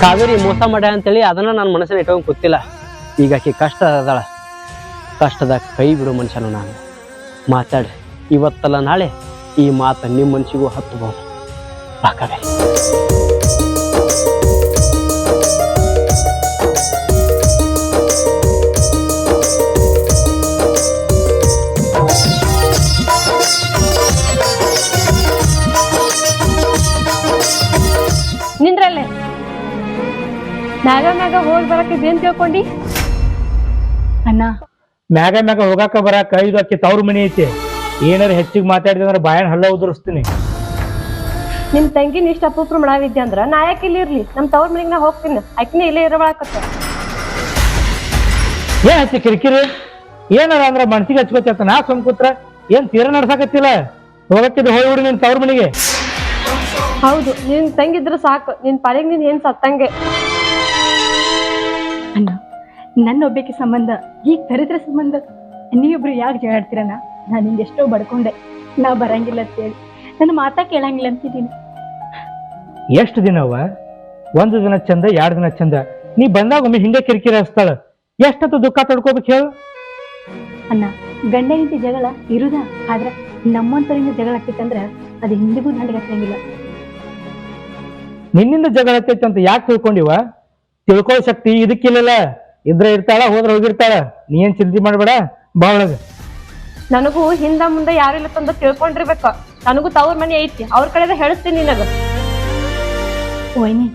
ಕಾವೇರಿ ಮೋಸ ಮಾಡ್ಯ ಅಂತೇಳಿ ಅದನ್ನ ನನ್ನ ಮನಸ್ಸಿನ ಇಟ್ಕೊಂಡು ಗೊತ್ತಿಲ್ಲ ಈಗ ಆಕಿ ಕಷ್ಟ ಅದಾಳ. ಕಷ್ಟದ ಕೈ ಬಿಡು ಮನುಷ್ಯನು ನಾನು. ಮಾತಾಡಿ ಇವತ್ತಲ್ಲ ನಾಳೆ ಈ ಮಾತು ನಿಮ್ಮ ಮನ್ಸಿಗೂ ಹತ್ತಬಹುದು. ಬಾ ಮ್ಯಾಗ ಮ್ಯಾಗ ಹೋಗಿ ಬರಕ್ಕೆ ಏನ್ ತಿಳ್ಕೊಂಡಿ? ಅಣ್ಣ. ಮ್ಯಾಗ ಮ್ಯಾಗ ಹೋಗಾಕ ಬರಾಕ ಇದು ಅಕ್ಕಿ ತವ್ರ ಮನಿ ಐತಿ. ಏನಾರ ಹೆಚ್ಚಿಗೆ ಮಾತಾಡಿದ ಅಂದ್ರೆ ಬಾಯನ್ ಹಲ್ಲ ಉದುರಿಸ್ತೀನಿ. ನಿಮ್ ತಂಗಿನ ಇಷ್ಟ ಅಪೂಪ್ರ ಮಾಡಾವಿದ್ದೆ ಅಂದ್ರ ನಾ ಯಾಕೆ ಇಲ್ಲಿ ಇರ್ಲಿ? ನಮ್ ತವ್ರ ಮನೆಗ್ ನಾ ಹೋಗ್ತೀನಿ. ಆಕಿನ ಇಲ್ಲೇ ಇರಬಾಕತ್ತ ಏನ್ ಹಚ್ಚಿ ಕಿರಿಕಿರಿ? ಏನಾರ ಅಂದ್ರ ಮನ್ಸಿಗೆ ಹಚ್ಕೋತ ನಾ ಸುಮ್ ಕೂತ್ರ. ಏನ್ ತೀರ ನಡ್ಸಾಕತ್ತಿಲ್ಲ? ಹೋಗಕ್ಕಿದ್ದು ಹೋಗಿ ಬಿಡು ನಿನ್ ತವ್ರ ಮನಿಗೆ. ಹೌದು ನಿನ್ ತಂಗಿದ್ರ ಸಾಕು. ನಿನ್ ಪಾಲಿಗೆ ನೀನ್ ಏನ್ ಸತ್ತಂಗೆ. ಅಣ್ಣ ನನ್ನ ಒಬ್ಬಕ್ಕೆ ಸಂಬಂಧ ಈಗ ದರಿದ್ರ ಸಂಬಂಧ ನೀವಿಬ್ರು ಯಾಕೆ ಜಗಾಡ್ತೀರಣ್ಣ ನಾನು ನಿಂಗೆ ಎಷ್ಟೋ ಬಡ್ಕೊಂಡೆ ನಾ ಬರಂಗಿಲ್ಲ ಅಂತೇಳಿ. ನನ್ನ ಮಾತಾ ಕೇಳಂಗಿಲ್ಲ ಅಂತಿದ್ದೀನಿ. ಎಷ್ಟು ದಿನವ ಒಂದು ದಿನ ಚಂದ ಎರಡು ದಿನ ಚಂದ. ನೀ ಬಂದಾಗ ಒಮ್ಮೆ ಹಿಂಗೆ ಕಿರಿಕಿರಿ ಹಚ್ತಾಳ ಎಷ್ಟೊತ್ತು ದುಃಖ ತಡ್ಕೋಬೇಕು ಹೇಳು. ಅಣ್ಣ ಗಂಡ ಹೆಂಡತಿ ಜಗಳ ಇರುದ? ಆದ್ರೆ ನಮ್ಮಂತರಿಂದ ಜಗಳ ಆಗ್ತಿತ್ತಂದ್ರೆ ಅದು ಹಿಂದಿಗೂ ನನಗೆ ಹತ್ತಂಗಿಲ್ಲ ನಿನ್ನಿಂದ ಜಗಳ ಆಗ್ತೈತೆ ಅಂತ ಯಾಕೆ ತಿಳ್ಕೊಂಡಿವ? ತಿಳ್ಕೊಳ್ಳೋ ಶಕ್ತಿ ಇದಕ್ಕಿಲ್ಲಲ್ಲ ಇದ್ರೆ ಇರ್ತಾಳ ಹೋದ್ರ ಹೋಗಿರ್ತಾಳ. ನೀ ಏನ್ ಚಿಂತೆ ಮಾಡ್ಬೇಡ ಬಹಳ ನನಗೂ ಹಿಂದ ಮುಂದೆ ಯಾರು ಇಲ್ಲ ತಂದ ತಿಳ್ಕೊಂಡಿರ್ಬೇಕ. ನನಗೂ ತವ್ರ ಮನೆ ಐತಿ ಅವ್ರ ಕಡೆ ಹೇಳಿಸ್ತೀನಿ ನಿನಗ. ವೈನಿ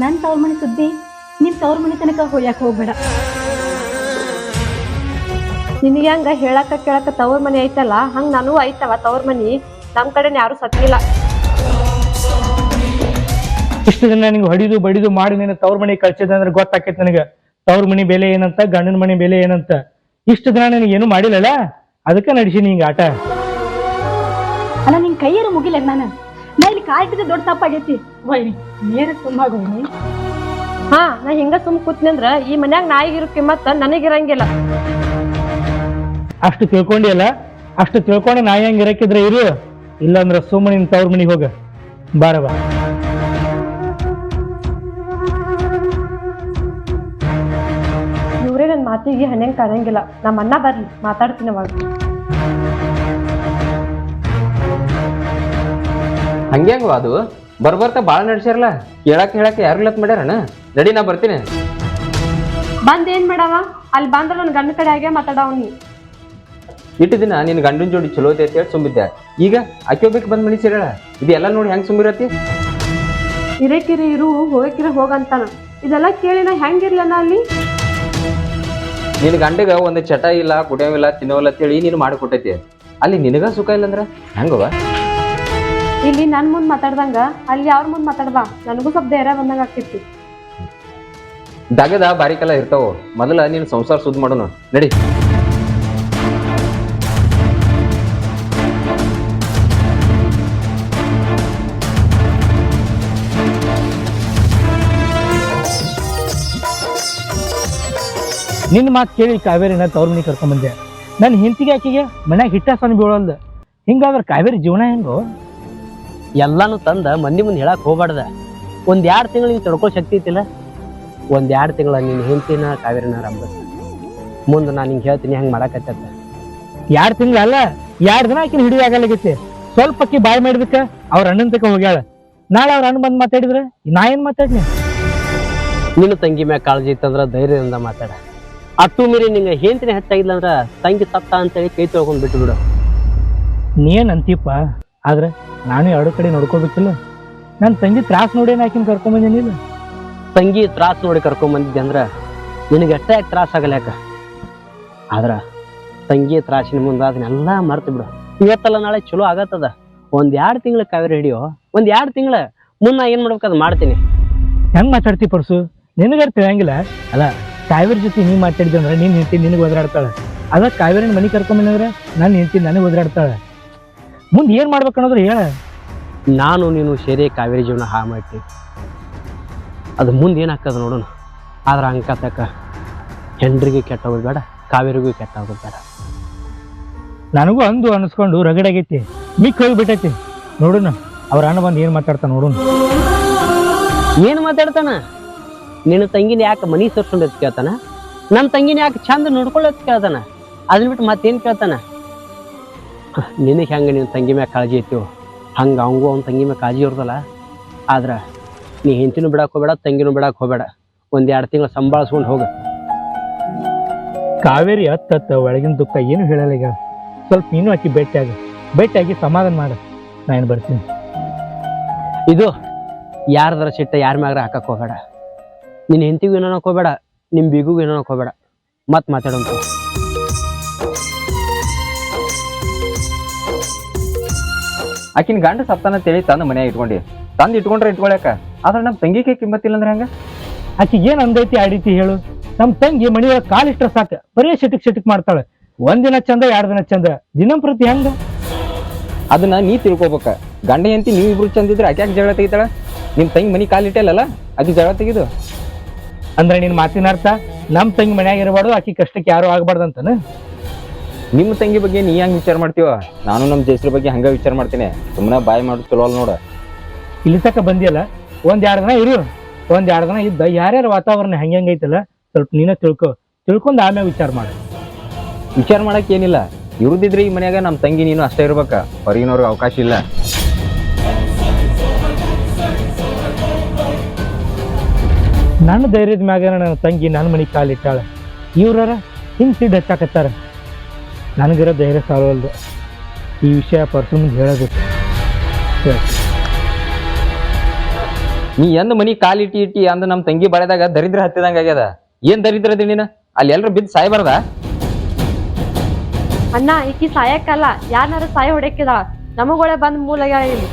ನನ್ನ ತವ್ರ ಮನೆ ಸುದ್ದಿ ನೀನು ತವ್ರ ಮನೆ ತನಕ ಹೋಗ್ಯಾಕ ಹೋಗ್ಬೇಡ. ನಿನಗೆ ಹಂಗ ಹೇಳಾಕ ಕೇಳಾಕ ತವ್ರ ಮನೆ ಐತಲ್ಲ ಹಂಗ ನನಗೂ ಐತವ ತವ್ರ ಮನಿ. ನಮ್ ಕಡೆ ಯಾರು ಸತ್ತಿಲ್ಲ. ಇಷ್ಟು ದಿನ ನಿಂಗೆ ಹೊಡಿದು ಬಡಿದು ಮಾಡಿ ನೀನು ತವ್ರ ಮನೆ ಕಳ್ಸಿದ ಅಂದ್ರೆ ಗೊತ್ತಾಕೈತಿ ನನಗೆ. ತವ್ರ ಮನೆ ಬೆಲೆ ಏನಂತ ಗಂಡನ ಮನೆ ಬೆಲೆ ಏನಂತ. ಇಷ್ಟು ದಿನ ನನಗೆ ಏನು ಮಾಡಿಲ್ಲಲ್ಲ? ಅದಕ್ಕೆ ನಡೆಸೀನಿ ಹಿಂಗೆ ಆಟ. ಅಲ್ಲ ನಿನ್ ಕೈಯಾರ ಮುಗಿಲ್ಲ ನಾನು ನಾ ಇಲ್ಲಿ ಕಾಯ್ತಿದ್ದೆ ದೊಡ್ಡ ತಪ್ಪಾಗೈತಿ. ವೈನಿ ನೇರ ಹಾ ನಾ ಹಿಂಗ ಸುಮ್ ಕೂತ್ನಂದ್ರ ಈ ಮನ್ಯಾಗ ನಾಯಿಗಿರೋ ಕಿಮ್ಮತ್ತ ನನಗಿರಂಗಿಲ್ಲ ಅಷ್ಟು ತಿಳ್ಕೊಂಡಿಯಲ್ಲ ಅಷ್ಟು ತಿಳ್ಕೊಂಡು ನಾಯಿ ಹೆಂಗೆ ಇರಕಿದ್ರೆ ಇರು. ಇಲ್ಲಾಂದ್ರ ಸುಮ್ಮನೆ ನಿನ್ ತವ್ರ ಮನಿಗೆ ಹೋಗ. ಬಾರ ಬಾ. ಮಾತಿಗೆ ಹಣೆಂಗ್ ಕಾಣಂಗಿಲ್ಲ ನಮ್ಮ ಅಣ್ಣ ಬರ್ಲಿ ಮಾತಾಡ್ತೀನಿ ಅವಾಗ ಹಂಗ್ಯಾಂಗ ಅದು? ಬರ್ಬರ್ತಾ ಭಾಳ ನಡೆಸ್ಯಾರಲ್ಲ? ಕೇಳಕ್ ಹೇಳಕ್ ಯಾರು ಇಲ್ಲತ್ ಮಾಡ್ಯಾರಣ ರೆಡಿ ನಾ ಬರ್ತೀನಿ. ಬಂದ್ ಏನ್ ಮಾಡವ? ಅಲ್ಲಿ ಬಂದ್ರ ನನ್ನ ಗಂಡ ಕಡೆ ಆಗೇ ಮಾತಾಡವನಿ ಇಟ್ಟು ದಿನ ನಿನ್ನ ಗಂಡನ ಜೋಡಿ ಚಲೋ ಐತೆ ಅಂತ ಹೇಳಿ ಸುಮ್ಮಿದ್ದೆ. ಈಗ ಒಬ್ಬಕ್ಕೆ ಬಂದ್ ಮನಿ ಸೇರಳ ಇದೆಲ್ಲ ನೋಡಿ ಹೆಂಗ್ ಸುಮ್ಮಿರತಿ ಇರೇಕಿರಿ ಇರು ಹೋಗಕಿರಿ ಹೋಗಂತಾನ. ಇದೆಲ್ಲ ಕೇಳಿ ನಾ ಹೆಂಗಿರ್ಲನ ಅಲ್ಲಿ? ನಿನ್ನ ಗಂಡಗ ಒಂದು ಚಟ ಇಲ್ಲ ಕುಡಿಯೋವಿಲ್ಲ ತಿನ್ನೋವಿಲ್ಲ ಅಂತೇಳಿ ನೀನು ಮಾಡಿಕೊಟ್ಟೈತಿ. ಅಲ್ಲಿ ನಿನಗ ಸುಖ ಇಲ್ಲ ಅಂದ್ರೆ ಹೆಂಗವ ಇಲ್ಲಿ ನನ್ ಮುಂದ್ ಮಾತಾಡ್ದಂಗ ಅಲ್ಲಿ ಅವ್ರ ಮುಂದ್ ಮಾತಾಡ್ಬಾ ನನಗೂ ಸ್ವಲ್ಪ ಧೈರ್ಯ ಬಂದಂಗ ಆಗ್ತಿತ್ತು. ದಗದ ಬಾರಿಕೆಲ್ಲ ಇರ್ತಾವ. ಮೊದಲ ನೀನು ಸಂಸಾರ ಸುದ್ದ ಮಾಡೋಣ ನಡಿ. ನಿನ್ನ ಮಾತು ಕೇಳಿ ಕಾವೇರಿನ ತವ್ರ ಮನೆ ಕರ್ಕೊಂಬಂದೆ ನನ್ನ ಹಿಂತಿಗೆ ಆಕಿಗೆ ಮನ್ಯಾಗ ಹಿಟ್ಟ ಸಣ್ಣ ಬೀಳಲ್ದ. ಹಿಂಗಾದ್ರ ಕಾವೇರಿ ಜೀವನ ಹೆಂಗೋ? ಎಲ್ಲಾನು ತಂದ ಮಂದಿ ಮುಂದೆ ಹೇಳಕ್ ಹೋಗ್ಬಾರ್ದ. ಒಂದ್ ಎರಡ್ ತಿಂಗಳು ನೀನ್ ತಡ್ಕೋ ಶಕ್ತಿ ಐತಿಲ್ಲ. ಒಂದ್ ಎರಡ್ ತಿಂಗಳ ನಿನ್ನ ಹೆಂಡತಿನ ಕಾವೇರಿನ ರಂಬಸ್ ಮುಂದೆ ನಾನು ಹಿಂಗೆ ಹೇಳ್ತೀನಿ ಹೆಂಗ್ ಮಾಡಕತ್ತ ಎರಡ್ ತಿಂಗಳ ಅಲ್ಲ ಎರಡ್ ದಿನ ಆಕಿನ ಹಿಡಿದು ಆಗಲಾಗೈತಿ. ಸ್ವಲ್ಪ ಅಕ್ಕಿ ಬಾಯ್ ಮಾಡಿದಕ್ಕ ಅವ್ರ ಅಣ್ಣನ ತಕ ಹೋಗ್ಯಾಳ. ನಾಳೆ ಅವ್ರ ಅಣ್ಣ ಬಂದ್ ಮಾತಾಡಿದ್ರೆ ನಾ ಏನ್ ಮಾತಾಡ್ನಿ? ನಿನ್ನ ತಂಗಿ ಮ್ಯಾಗ ಕಾಳಜಿ ಇತ್ತಂದ್ರ ಧೈರ್ಯದಿಂದ ಮಾತಾಡ. ಅಟ್ಟು ಮೀರಿ ನಿಂಗೆ ಹೆಂಡತಿನ ಹೆಚ್ಚಾಗಿಲ್ಲ ಅಂದ್ರ ತಂಗಿ ಸತ್ತ ಅಂತೇಳಿ ಕೈ ತೊಳ್ಕೊಂಡ್ ಬಿಟ್ಟು ಬಿಡು. ನೀ ಏನ್ ಅಂತೀಪ ಆದ್ರೆ ನಾನು ಎರಡು ಕಡೆ ನೋಡ್ಕೋಬೇಕಿಲ್ಲ. ನನ್ನ ತಂಗಿ ತ್ರಾಸ್ ನೋಡಿ ಆಕಿನ ಕರ್ಕೊಂಡ್ ಬಂದಿಲ್ಲ ತಂಗಿ ತ್ರಾಸ್ ನೋಡಿ ಕರ್ಕೊಂಡ್ ಬಂದಿದ್ದೆ ಅಂದ್ರ ನಿನಗೆ ಎಷ್ಟೇ ತ್ರಾಸ ಆಗಲ್ಲ ಯಾಕ? ಆದ್ರ ತಂಗಿ ತ್ರಾಸಿನ ಮುಂದೆ ಅದನ್ನೆಲ್ಲ ಮರ್ತು ಬಿಡು. ಇವತ್ತಲ್ಲ ನಾಳೆ ಚಲೋ ಆಗತ್ತದ. ಒಂದ್ ಎರಡು ತಿಂಗಳ ಕಾವೇರಿ ಹಿಡಿಯೋ ಒಂದ್ ಎರಡು ತಿಂಗಳ ಮುನ್ನ ಏನ್ ಮಾಡ್ಬೇಕು ಅದ್ ಮಾಡ್ತೀನಿ. ಹೆಂಗ್ ಮಾತಾಡ್ತಿ ಪರ್ಸು? ನಿನಗಾರ ತಿಳಿಯಂಗಿಲ್ಲ? ಅಲ್ಲ ಕಾವೇರಿ ಜೊತೆ ನೀ ಮಾತಾಡಿದ್ದೆ ಅಂದ್ರೆ ನೀನು ಹೆಂಡತಿ ನಿನಗೆ ಒದರಾಡ್ತಾಳೆ. ಅದ ಕಾವೇರಿನ ಮನೆ ಕರ್ಕೊಂಬಂದ್ರೆ ನನ್ನ ಹೆಂಡತಿ ನನಗೆ ಒದರಾಡ್ತಾಳೆ. ಮುಂದೆ ಏನು ಮಾಡ್ಬೇಕು ಅನ್ನೋದ್ರೆ ಹೇಳ. ನಾನು ನೀನು ಸೇರಿ ಕಾವೇರಿ ಜೀವನ ಹಾ ಮಾಡ್ತೀನಿ ಅದು ಮುಂದೆ ಏನಾಗ್ತದೆ ನೋಡೋಣ ಆದ್ರೆ ಅಂಕತಕ್ಕ ಹೆಂಡ್ರಿಗೆ ಕೆಟ್ಟ ಹೋಗೋದು ಬೇಡ ಕಾವೇರಿಗೂ ಕೆಟ್ಟ ಹೋಗೋದು ಬೇಡ. ನನಗೂ ಅಂದು ಅನಿಸ್ಕೊಂಡು ರಗಡಾಗೈತಿ ಹೋಗಿ ಹೋಗ್ಬಿಟ್ಟೈತಿ ನೋಡೋಣ ಅವ್ರ ಅಣ್ಣ ಬಂದು ಏನು ಮಾತಾಡ್ತಾನೆ ನೋಡೋಣ ಏನು ಮಾತಾಡ್ತಾನ? ನಿನ್ನ ತಂಗಿನ ಯಾಕೆ ಮನಿ ಸೇರ್ಸ್ಕೊಂಡೈತಿ ಕೇಳ್ತಾನ? ನನ್ನ ತಂಗಿನ ಯಾಕೆ ಚಂದ ನೋಡ್ಕೊಳ್ಳೋದು ಕೇಳ್ತಾನ ಅದನ್ನ ಬಿಟ್ಟು ಮತ್ತೇನು ಕೇಳ್ತಾನ? ನಿನಗೆ ಹೆಂಗೆ ನಿನ್ನ ತಂಗಿ ಮ್ಯಾಗ ಕಾಳಜಿ ಐತಿವು ಹಂಗೆ ಅವಂಗೂ ಅವ್ನ ತಂಗಿ ಮ್ಯಾಗ ಕಾಳಜಿ ಇರ್ತಲ್ಲ ಆದ್ರೆ ನೀ ಹೆಂಡತಿನೂ ಬಿಡಕ್ಕೆ ಹೋಗ್ಬೇಡ ತಂಗಿನೂ ಬಿಡಕ್ಕೆ ಹೋಗ್ಬೇಡ. ಒಂದು ಎರಡು ತಿಂಗಳು ಸಂಭಾಳಿಸ್ಕೊಂಡು ಹೋಗು. ಕಾವೇರಿ ಹತ್ತತ್ತ ಒಳಗಿನ ದುಃಖ ಏನು ಹೇಳಲ್ಲ ಈಗ. ಸ್ವಲ್ಪ ನೀನು ಆಕಿ ಭೇಟಿಯಾಗ. ಭೇಟಿಯಾಗಿ ಸಮಾಧಾನ ಮಾಡು. ನಾನು ಬರ್ತೀನಿ? ಇದು ಯಾರದರ ಸಿಟ್ಟ ಯಾರ ಮ್ಯಾಗ್ರ ಹಾಕಕ್ಕೆ ಹೋಗ್ಬೇಡ. ನಿನ್ನ ಹೆಂಡತಿಗೂ ಏನೋ ಹೋಗ್ಬೇಡ ನಿಮ್ಮ ಬೀಗೂ ಏನೋ ಹೋಗ್ಬೇಡ. ಮತ್ತೆ ಮಾತಾಡೋಂತ ಆಕಿನ ಗಂಡ ಸಪ್ತಾನ ತಿಳಿ ತಂದು ಮನೆಯಾಗ ಇಟ್ಕೊಂಡಿ. ತಂದು ಇಟ್ಕೊಂಡ್ರೆ ಇಟ್ಕೊಳಕ ಆದ್ರೆ ನಮ್ಮ ತಂಗಿಗೆ ಕಿಮ್ಮತ್ತಿಲ್ಲ ಅಂದ್ರೆ ಹಂಗ? ಆಕಿಗೆ ಏನ್ ಅಂದೈತಿ ಆಡೈತಿ ಹೇಳು. ನಮ್ಮ ತಂಗಿ ಮನೆಯೊಳಗೆ ಕಾಲಿಟ್ರ ಸಾಕ ಬರೀ ಶಟಿಕ್ ಶಟಿಕ್ ಮಾಡ್ತಾಳೆ. ಒಂದಿನ ಚಂದ ಎರಡು ದಿನ ಚಂದ. ದಿನಂಪ್ರತಿ ಹೆಂಗ? ಅದನ್ನ ನೀ ತಿಳ್ಕೊಬೇಕ. ಗಂಡ ಹೆಂಡತಿ ನೀವು ಇಬ್ರು ಚಂದಿದ್ರೆ ಆಕೆ ಯಾಕೆ ಜಗಳ ತೆಗಿತಾಳ? ನಿಮ್ಮ ತಂಗಿ ಮನಿ ಕಾಲಿಟ್ಟಲ್ಲ ಅದು ಜಗಳ ತೆಗಿದು. ಅಂದ್ರೆ ನಿನ್ ಮಾತಿನ ಅರ್ಥ? ನಮ್ಮ ತಂಗಿ ಮನ್ಯಾಗ ಇರಬಾರ್ದು ಆಕಿ ಕಷ್ಟಕ್ಕೆ ಯಾರು ಆಗಬಾರ್ದು ಅಂತಾನ ನಿಮ್ಮ ತಂಗಿ ಬಗ್ಗೆ ನೀ ಹೆಂಗ್ ವಿಚಾರ ಮಾಡ್ತೀವ ನಾನು ನಮ್ಮ ಜೈಸ್ರ ಬಗ್ಗೆ ಹಂಗ ವಿಚಾರ ಮಾಡ್ತೀನಿ. ಸುಮ್ಮನೆ ಬಾಯ್ ಮಾಡೋದು ಚಲೋ ಅಲ್ಲ ನೋಡ. ಇಲ್ಲಿ ತಕ ಬಂದಿಯಲ್ಲ ಒಂದ್ ಎರಡು ದಿನ ಇರು. ಒಂದ್ ಎರಡು ದಿನ ಇದ್ದ ಯಾರ್ಯಾರ ವಾತಾವರಣ ಹೆಂಗ್ ಐತಲ್ಲ ಸ್ವಲ್ಪ ನೀನ ತಿಳ್ಕೊ. ತಿಳ್ಕೊಂಡು ಆಮೇಲೆ ವಿಚಾರ ಮಾಡು. ವಿಚಾರ ಮಾಡಕ್ಕೆ ಏನಿಲ್ಲ. ಇರುದಿದ್ರೆ ಈ ಮನ್ಯಾಗ ನಮ್ಮ ತಂಗಿ ನೀನು ಅಷ್ಟೇ ಇರ್ಬೇಕ. ಹೊರಗಿನವ್ರಿಗೆ ಅವಕಾಶ ಇಲ್ಲ. ನನ್ನ ಧೈರ್ಯದ ಮ್ಯಾಗ ನನ್ನ ತಂಗಿ ನನ್ನ ಮನೆ ಕಾಲಿಟ್ಟಾಳೆ ಇವ್ರಾರ ಹಿಂಸೆ ಸಿಡ್ ಹಚ್ಚಾಕತ್ತಾರ ನನಗಿರೋ ಧೈರ್ಯ ಸಾಲವಲ್ದು. ಈ ವಿಷಯ ಪರ್ಸು ಮುಂದೆ ಹೇಳಬೇಕು ನೀ ಎಂದ ಮನಿ ಕಾಲಿಟ್ಟಿ ಇಟ್ಟಿ ಅಂದ ನಮ್ಮ ತಂಗಿ ಬಳೆದಾಗ ದರಿದ್ರ ಹತ್ತಿದಂಗ ಆಗ್ಯದ. ಏನ್ ದರಿದ್ರ ಅದಿ ನೀನು? ಅಲ್ಲಿ ಎಲ್ರು ಬಿದ್ದು ಸಾಯ್ಬಾರ್ದ ಅಣ್ಣ ಈಕಿ ಸಾಯಕ್ಕಲ್ಲ. ಯಾರನ್ನಾರು ಸಾಯ ಹೊಡೆಕಿದಾಳ ನಮಗೊಳೆ ಬಂದ್ ಮೂಲ ಇಲ್ಲಿ.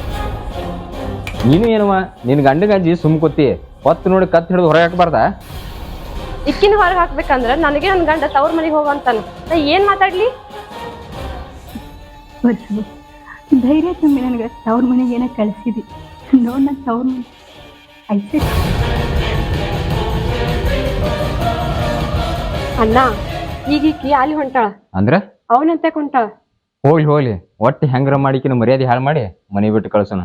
ನೀನು ಏನವ ನಿನ್ ಗಂಡ ಗಂಜಿ ಸುಮ್ ಕೂತಿ ಹೊತ್ತು ನೋಡಿ ಕತ್ ಹಿಡಿದು ಹೊರಗೆ ಹಾಕಬಾರ್ದ? ಇಕ್ಕಿನ ಹೊರಗೆ ಹಾಕ್ಬೇಕಂದ್ರ ನನಗೆ ನನ್ ಗಂಡ ತವ್ರ ಮನೆಗೆ ಹೋಗಂತಾನ ನಾ ಏನ್ ಮಾತಾಡ್ಲಿ? ಧೈರ್ಯ ತುಂಬಿ ನನಗೆ ತವ್ರ ಮನೆಗೆ ಏನೋ ಕಳಿಸಿದಿ. ನೋಡ್ ನನ್ನ ತವ್ರ ಮನೆ ಐತೆ ಅಣ್ಣ ಈಗ ಈಕಿ ಅಲ್ಲಿ ಹೊಂಟಾಳ. ಅಂದ್ರ? ಅವನಂತೆ ಕುಂಟಾಳ. ಹೋಗ್ಲಿ ಹೋಗ್ಲಿ. ಒಟ್ಟು ಹೆಂಗ್ರ ಮಾಡಿಕಿನ ಮರ್ಯಾದೆ ಹಾಳು ಮಾಡಿ ಮನೆ ಬಿಟ್ಟು ಕಳ್ಸೋಣ.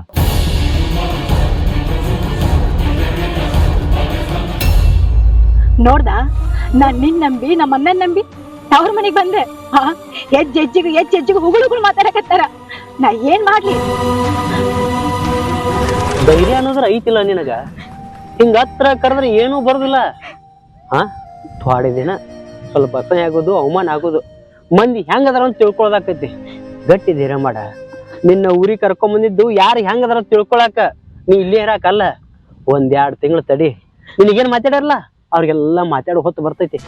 ನೋಡ್ದ? ನಾನ್ ನಿನ್ ನಂಬಿ, ನಮ್ಮ ಅಣ್ಣನ್ ನಂಬಿ ತವ್ರ ಮನೆಗೆ ಬಂದೆ. ಹಾ, ಹೆಜ್ಜೆ ಹೆಜ್ಜೆಗೆ, ಹೆಜ್ಜೆ ಹೆಜ್ಜೆಗೂ ಹುಗುಳುಗಳು ಮಾತಾಡಕತ್ತಾರ. ನಾ ಏನ್ ಮಾಡ್ಲಿ? ಧೈರ್ಯ ಅನ್ನೋದ್ರ ಐತಿಲ್ಲ ನಿನಗ. ಹಿಂಗ ಹತ್ರ ಕರೆದ್ರೆ ಏನೂ ಬರೋದಿಲ್ಲ. ಹಾ ಥೋಡೆ ದಿನ ಸ್ವಲ್ಪ ಬಸನೆ ಆಗೋದು, ಅವಮಾನ ಆಗೋದು. ಮಂದಿ ಹೆಂಗದಾರ ಅಂತ ತಿಳ್ಕೊಳದಾಕೈತಿ ಗಟ್ಟಿ ಧೈರ್ಯ ಮಾಡ. ನಿನ್ನ ಊರಿಗೆ ಕರ್ಕೊಂಬಂದಿದ್ದು ಯಾರು ಹೆಂಗದಾರ ತಿಳ್ಕೊಳಕ ನೀ ಇಲ್ಲೇ ಇರಾಕಲ್ಲ ಒಂದ್ ಎರಡ್ ತಿಂಗಳು ತಡಿ. ನಿನಗೇನು ಮಾತಾಡಲ್ಲ ಅವ್ರಿಗೆಲ್ಲ ಮಾತಾಡೋ ಹೊತ್ತು ಬರ್ತೈತಿ.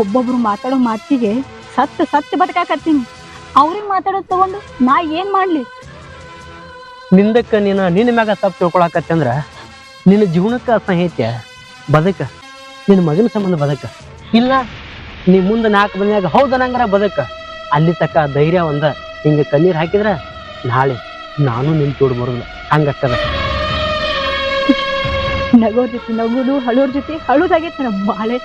ಒಬ್ಬೊಬ್ರು ಮಾತಾಡೋ ಮಾತಿಗೆ ಸತ್ತು ಸತ್ತು ಬದುಕಾಕತ್ತೀನಿ ಅವ್ರಿಗೆ ಮಾತಾಡೋದು ತಗೊಂಡು ನಾ ಏನ್ ಮಾಡ್ಲಿ? ನಿಂದಕ್ಕ ನೀನ ನಿನ್ನ ಮ್ಯಾಗ ತಪ್ಪು ತಿಳ್ಕೊಳಕತ್ತೆ ಅಂದ್ರ ನಿನ್ನ ಜೀವನಕ್ಕ ಸಾಹಿತ್ಯ ಬದಕ. ನಿನ್ನ ಮಗನ ಸಂಬಂಧ ಬದಕ. ಇಲ್ಲ ನೀ ಮುಂದೆ ನಾಲ್ಕು ಮನೆಯಾಗ ಹೌದು ನಂಗರ ಬದಕ. ಅಲ್ಲಿ ತಕ್ಕ ಧೈರ್ಯ ಒಂದ. ಹಿಂಗೆ ಕಣ್ಣೀರು ಹಾಕಿದ್ರ ನಾಳೆ ನಾನು ನಿನ್ ತೋಡ್ ಬರೋದಿಲ್ಲ. ಹಂಗಕ್ಕದ ನಗೋರ್ ಜೊತೆ ನಗುದು ಹಳೋರ್ ಜೊತೆ ಹಳುದಾಗೈತೆ ನಮ್ಮ ಬಾಳೆ.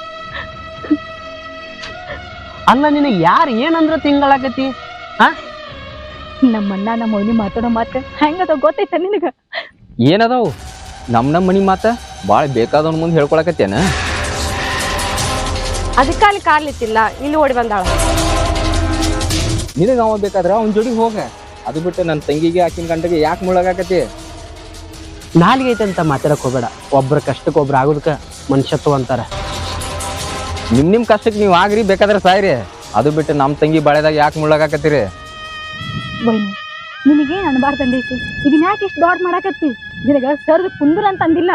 ಅಲ್ಲ ನಿನಗೆ ಯಾರು ಏನಂದ್ರ ಆ ನಮ್ಮ ಅಣ್ಣ ನಮ್ಮ ಮನಿ ಮಾತಾಡೋ ಮಾತು ಹೆಂಗದ ಗೊತ್ತೈತ ನಿನಗ? ಏನದಾವು? ನಮ್ಮ ನಮ್ಮ ಮನಿ ಮಾತ ಭಾಳ ಬೇಕಾದವನ ಮುಂದೆ ಹೇಳ್ಕೊಳಕತ್ತೇನ? ಅದಕ್ಕ ಅಲ್ಲಿ ಕಾರ್ಲಿತ್ತಿಲ್ಲ ಇಲ್ಲಿ ಓಡಿ ಬಂದಾಳ. ನಿನಗೆ ಅವ ಬೇಕಾದ್ರ ಅವ್ನ ಜೋಡಿ ಹೋಗ. ಅದು ಬಿಟ್ಟು ನನ್ನ ತಂಗಿಗೆ ಆಕಿನ ಗಂಡಗೆ ಯಾಕೆ ಮುಳಗಾಕತಿ ನಾಲಿಗೆ ಐತೆ ಅಂತ ಮಾತಾಡಕ್ ಹೋಗ್ಬೇಡ. ಒಬ್ಬರ ಕಷ್ಟಕ್ಕೆ ಒಬ್ರು ಆಗೋದಕ್ಕೆ ಮನುಷ್ಯತ್ವ ಅಂತಾರೆ. ನಿಮ್ ನಿಮ್ಮ ಕಷ್ಟಕ್ಕೆ ನೀವು ಆಗ್ರಿ ಬೇಕಾದ್ರೆ ಸಾಯ್ರಿ. ಅದು ಬಿಟ್ಟು ನಮ್ಮ ತಂಗಿ ಬಳೆದಾಗ ಯಾಕೆ ಮುಳ್ಳಾಗತ್ತೀರಿ ವೈನಿ ನಿನಗೇನ್ ಅನ್ಬಾರ್ದಂದೈತಿ ಇದನ್ನ ಯಾಕೆ ಇಷ್ಟು ದೊಡ್ಡ ಮಾಡಾಕತ್ತಿ? ನಿನಗ ಸರ್ದು ಕುಂದ್ರ ಅಂತ ಅಂದಿಲ್ಲ.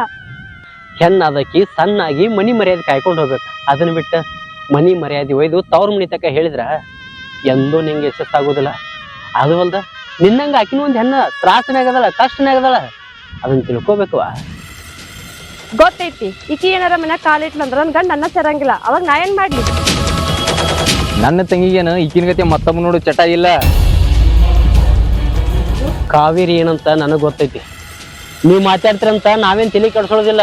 ಹೆಣ್ಣಾದಕಿ ಸಣ್ಣಾಗಿ ಮನಿ ಮರ್ಯಾದೆ ಕಾಯ್ಕೊಂಡು ಹೋಗ್ಬೇಕು. ಅದನ್ನ ಬಿಟ್ಟು ಮನಿ ಮರ್ಯಾದೆ ಒಯ್ದು ತವ್ರ ಮನಿ ತಕ ಹೇಳಿದ್ರ ಎಂದೂ ನಿಂಗೆ ಯಶಸ್ಸಾಗೋದಿಲ್ಲ. ಅದು ಅಲ್ದ ನಿನ್ನಂಗ ಆಕಿನ ಒಂದ್ ಹೆಣ್ಣ ತ್ರಾಸನಾಗದಳ ಕಷ್ಟನಾಗದಳ ಅದನ್ನ ತಿಳ್ಕೊಬೇಕು ಗೊತ್ತೈತಿ. ಈಕಿ ಏನಾರ ಮನ್ಯಾಗ ಕಾಲಿಟ್ಲಂದ್ರ ನನ್ ಗಂಡ ನನ್ನ ಸೇರಂಗಿಲ್ಲ. ಅವಾಗ ನಾ ಏನ್ ಮಾಡ್ಲಿ? ನನ್ನ ತಂಗಿಗೇನು ಈಕಿನ ಗತಿ ಮತ್ತೊಬ್ಬ ನೋಡು ಚಟ ಇಲ್ಲ. ಕಾವೇರಿ ಏನಂತ ನನಗ್ ಗೊತ್ತೈತಿ. ನೀವು ಮಾತಾಡ್ತೀರಂತ ನಾವೇನ್ ತಲೆ ಕೆಡ್ಸೋದಿಲ್ಲ.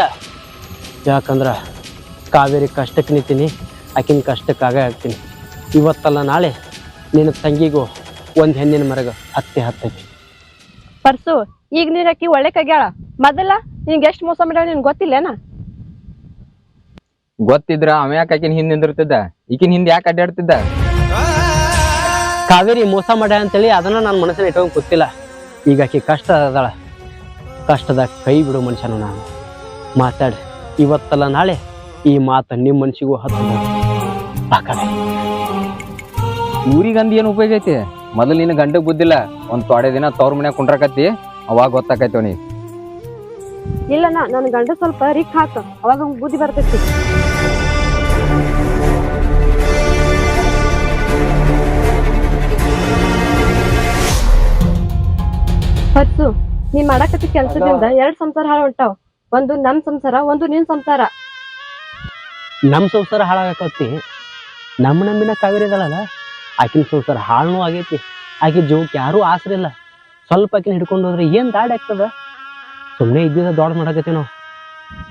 ಯಾಕಂದ್ರ ಕಾವೇರಿ ಕಷ್ಟಕ್ಕೆ ನಿಂತೀನಿ ಆಕಿನ ಕಷ್ಟಕ್ಕಾಗ ಆಗ್ತೀನಿ. ಇವತ್ತಲ್ಲ ನಾಳೆ ನಿನ್ನ ತಂಗಿಗೂ ಒಂದ್ ಹೆಣ್ಣಿನ ಮರಗ ಹತ್ತಿ ಹತ್ತೈತಿ. ಪರ್ಸು ಈಗ ನೀನ್ ಹಾಕಿ ಒಳ್ಳೆ ಕಗ್ಯಾಳ. ಮೊದಲ ನಿಂಗೆ ಎಷ್ಟ್ ಮೋಸ ಮಾಡ್ಯಾಳ ನಿನ್ ಗೊತ್ತಿಲ್ಲೇನ? ಗೊತ್ತಿದ್ರ ಅವ ಯಾಕೆ ಆಕಿನ ಹಿಂದ್ ನಿಂದಿರ್ತಿದ್ದ? ಈಕಿನ ಹಿಂದ್ ಯಾಕೆ ಅಡ್ಡಾಡ್ತಿದ್ದ ಕಾವೇರಿ ಮೋಸ ಮಾಡ್ಯ ಅಂತೇಳಿ ಅದನ್ನ ನನ್ನ ಮನಸ್ಸಿನ ಇಟ್ಕೊಂಡ್ ಗೊತ್ತಿಲ್ಲ. ಈಗ ಆಕಿ ಕಷ್ಟ ಅದಾಳ. ಕಷ್ಟದ ಕೈ ಬಿಡು ಮನುಷ್ಯನು ನಾನು. ಮಾತಾಡಿ. ಇವತ್ತಲ್ಲ ನಾಳೆ ಈ ಮಾತು ನಿಮ್ಮ ಮನ್ಸಿಗೂ ಹತ್ತಬಹುದು ಬಾಕಡೆ ಊರಿಗಂದ್ ಏನ್ ಉಪಯೋಗ ಐತಿ? ಮೊದಲು ನಿನ್ನ ಗಂಡಗ್ ಬುದ್ಧಿಲ್ಲ ಒಂದ್ ತೊಡೆ ದಿನ ತವ್ರ ಮನ್ಯಾಗ ಕುಂಡ್ರಕತ್ತಿ. ಅವಾಗ ಗೊತ್ತಾಕೈತಿ ನೀ ನಾ ನನ್ ಗಂಡ ಸ್ವಲ್ಪ ರಿಕ್ ಹಾಕ. ಅವಾಗ ಅವ್ನ್ ಬುದ್ಧಿ ಬರ್ತೈತಿ. ಹತ್ತು ನೀ ಮಾಡಾಕತ್ತಿ ಕೆಲ್ಸದಿಂದ ಎರಡ್ ಸಂಸಾರ ಹಾಳು ಹೊಂಟಾವ್. ಒಂದು ನಮ್ ಸಂಸಾರ ಒಂದು ನಿನ್ ಸಂಸಾರ. ನಮ್ಮ ಸಂಸಾರ ಹಾಳಾಗಕತ್ತಿ. ನಮ್ಮ ನಂಬಿನ ಕಾವೇರಿ ಇದಳಲ್ಲ ಆಕಿನ ಸಂಸಾರ ಹಾಳ್ನೂ ಆಗೈತಿ. ಆಕೆ ಜೀವಕ್ಕೆ ಯಾರೂ ಆಸರಿಲ್ಲ. ಸ್ವಲ್ಪ ಆಕಿನ ಹಿಡ್ಕೊಂಡು ಹೋದ್ರೆ ಏನ್ ದಾಡಿ ಆಗ್ತದ? ಸುಮ್ನೆ ಇದ್ದಿದ ದೊಡ್ಡ ಮಾಡಕತ್ತಿ ನಾವು.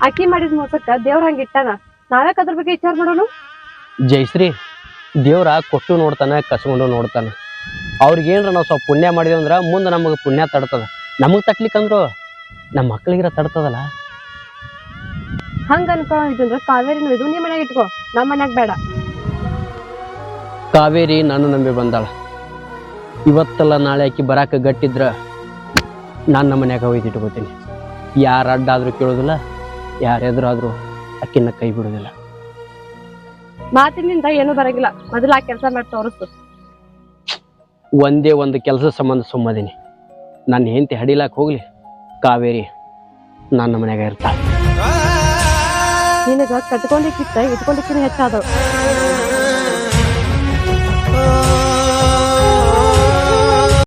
ಅಕ್ಕಿ ಮಾಡಿದ ಮೋಸಕ್ಕ ದೇವ್ರ ಹಂಗ ಇಟ್ಟಾನ? ನಾನಕ್ ಅದ್ರ ಬಗ್ಗೆ ವಿಚಾರ ಮಾಡೋನು? ಜೈಶ್ರೀ ದೇವ್ರ ಕೊಟ್ಟು ನೋಡ್ತಾನ ಕಸ್ಕೊಂಡು ನೋಡ್ತಾನ. ಅವ್ರಿಗೇನ್ರ ನಾವು ಸ್ವಲ್ಪ ಪುಣ್ಯ ಮಾಡಿದ್ವಿ ಅಂದ್ರೆ ಮುಂದೆ ನಮಗೆ ಪುಣ್ಯ ತಡ್ತದ. ನಮಗ್ ತಟ್ಲಿಕ್ಕಂದ್ರು ನಮ್ಮ ಮಕ್ಳಿಗಿರ ತಡ್ತದಲ್ಲ? ಹಂಗ ಅನ್ಕೊಳ್ಳೋದಿದ್ರ ಕಾವೇರಿನ ಇದು ನಿಮ್ಮ ಮನ್ಯಾಗ ಇಟ್ಕೋ ನಮ್ಮ ಮನ್ಯಾಗ ಬೇಡ. ಕಾವೇರಿ ನಾನು ನಂಬಿ ಬಂದಾಳ. ಇವತ್ತಲ್ಲ ನಾಳೆ ಆಕಿ ಬರಾಕ ಗಟ್ಟಿದ್ರ ನಾನು ನಮ್ಮ ಮನ್ಯಾಗ ಒಯ್ದು ಯಾರು ಯಾರ ಅಡ್ಡಾದ್ರೂ ಕೇಳೋದಿಲ್ಲ ಯಾರು ಎದುರಾದ್ರೂ ಅಕ್ಕಿನ ಕೈ ಬಿಡೋದಿಲ್ಲ. ಮಾತಿನಿಂದ ಏನೂ ಬರಂಗಿಲ್ಲ. ಮೊದಲ ಆ ಕೆಲಸ ಮಾಡಿ ತೋರಿಸು. ಒಂದೇ ಒಂದು ಕೆಲಸ ಸಂಬಂಧ ಸುಮ್ಮದೀನಿ. ನನ್ನ ಹೆಂಡತಿ ಹಡಿಲಾಕ್ ಹೋಗ್ಲಿ. ಕಾವೇರಿ ನನ್ನ ಮನ್ಯಾಗ ಇರ್ತಾಳೆ. ನಿನಗ ಕಟ್ಕೊಂಡಿಕ್ಕಿತ್ತ ಇಟ್ಕೊಂಡಿಕ್ಕಿನ ಹೆಚ್ಚಾದವ್